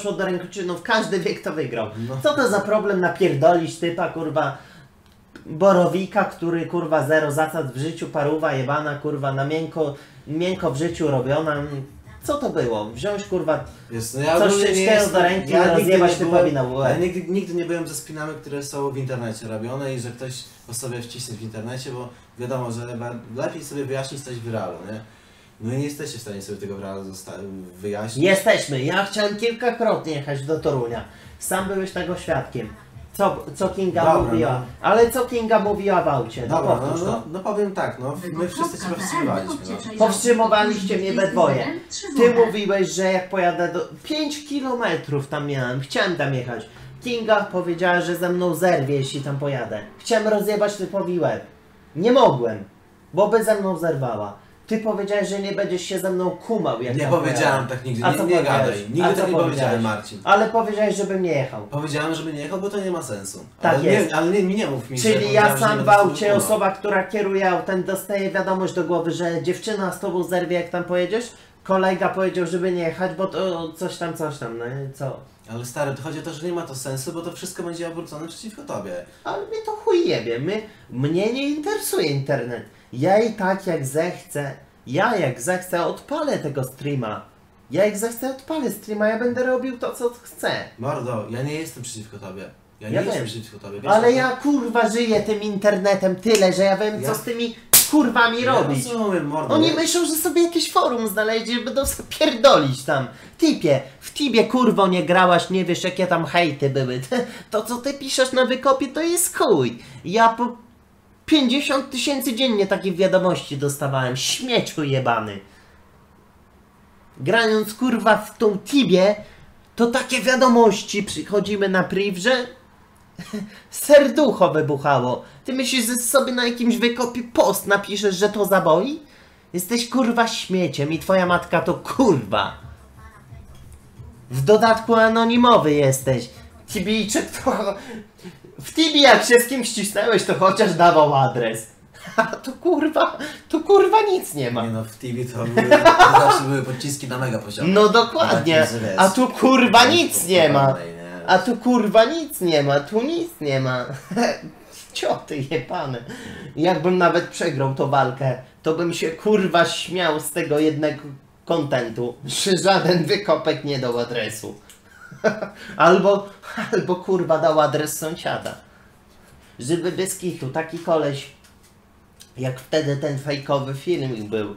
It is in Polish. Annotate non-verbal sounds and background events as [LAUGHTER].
doszło do rękoczynów, każdy wie kto wygrał. No. Co to za problem napierdolić typa, kurwa, Borowika, który kurwa zero zasad w życiu, paruwa jebana, kurwa, na miękko, miękko w życiu robiona. Co to było? Wziąć kurwa Jest, no ja Coś jestem- do ręki, ja nigdy rozjebać typowi na. Ja nigdy, nigdy nie byłem ze spinami, które są w internecie robione i że ktoś to sobie wcisnąć w internecie, bo wiadomo, że le- lepiej sobie wyjaśnić coś w realu, nie? No i nie jesteście w stanie sobie tego wyjaśnić. Jesteśmy. Ja chciałem kilkakrotnie jechać do Torunia. Sam byłeś tego świadkiem. Co, co Kinga Dobra, mówiła. no. Ale co Kinga mówiła w aucie? No Dobra, no, powtórz no, no powiem tak, no my wszyscy się powstrzymywaliśmy, no. Powstrzymywaliście mnie we dwoje. Ty mówiłeś, że jak pojadę do... 5 kilometrów tam miałem. Chciałem tam jechać. Kinga powiedziała, że ze mną zerwie, jeśli tam pojadę. Chciałem rozjebać typowi łeb. Nie mogłem, bo by ze mną zerwała. Ty powiedziałeś, że nie będziesz się ze mną kumał, jak Nie tam powiedziałem tak nigdy, A nie, co nie powiedziałeś? gadaj. A Nigdy co tak nie powiedziałem powiedziałeś? Marcin. Ale powiedziałeś, żebym nie jechał. Powiedziałem, żeby nie jechał, bo to nie ma sensu. Tak ale jest. Nie, ale nie, nie mów mi, że Czyli powiedziałem, ja że sam nie w będę aucie, sobie kumał. osoba, która kieruje autem, dostaje wiadomość do głowy, że dziewczyna z tobą zerwie, jak tam pojedziesz. Kolega powiedział, żeby nie jechać, bo to coś tam, coś tam, no i co? Ale stary, to chodzi o to, że nie ma to sensu, bo to wszystko będzie obrócone przeciwko tobie. Ale mnie to chuj jebie, my, mnie nie interesuje internet. Ja i tak jak zechcę, ja jak zechcę odpalę tego streama. Ja jak zechcę odpalę streama, ja będę robił to, co chcę. Mordo, ja nie jestem przeciwko tobie. Ja nie Ja jestem wiem. przeciwko tobie. Wiesz, Ale ja kurwa żyję tym internetem tyle, że ja wiem, co Ja- z tymi kurwami ja robić. rozumiem, mordo. Oni myślą, że sobie jakieś forum znaleźli, że będą sobie pierdolić tam. Typie, w Tibie kurwo nie grałaś, nie wiesz jakie tam hejty były. [LAUGHS] To co ty piszesz na wykopie to jest chuj. Ja po 50 tysięcy dziennie takich wiadomości dostawałem. Śmieciu jebany. Grając kurwa w tą Tibie, to takie wiadomości przychodzimy na priv, że [LAUGHS] serducho wybuchało. Ty myślisz, że sobie na jakimś wykopie post napiszesz, że to zaboi? Jesteś kurwa śmieciem i twoja matka to kurwa. W dodatku anonimowy jesteś. Tibijczyk to... W Tibi jak się z kimś cisnęłeś, to chociaż dawał adres. [LAUGHS] A tu kurwa, tu kurwa nic nie ma. Nie no, w TV to, były, to zawsze były podciski na mega poziomie. No dokładnie. A tu kurwa nic nie ma. A tu kurwa nic nie ma, tu nic nie ma. [LAUGHS] Cioty jebane. Jakbym nawet przegrał tą walkę, to bym się kurwa śmiał z tego jednego kontentu, że żaden wykopek nie dał adresu. [LAUGHS] albo, albo kurwa dał adres sąsiada. Żeby bez kitu, taki koleś, jak wtedy ten fejkowy filmik był,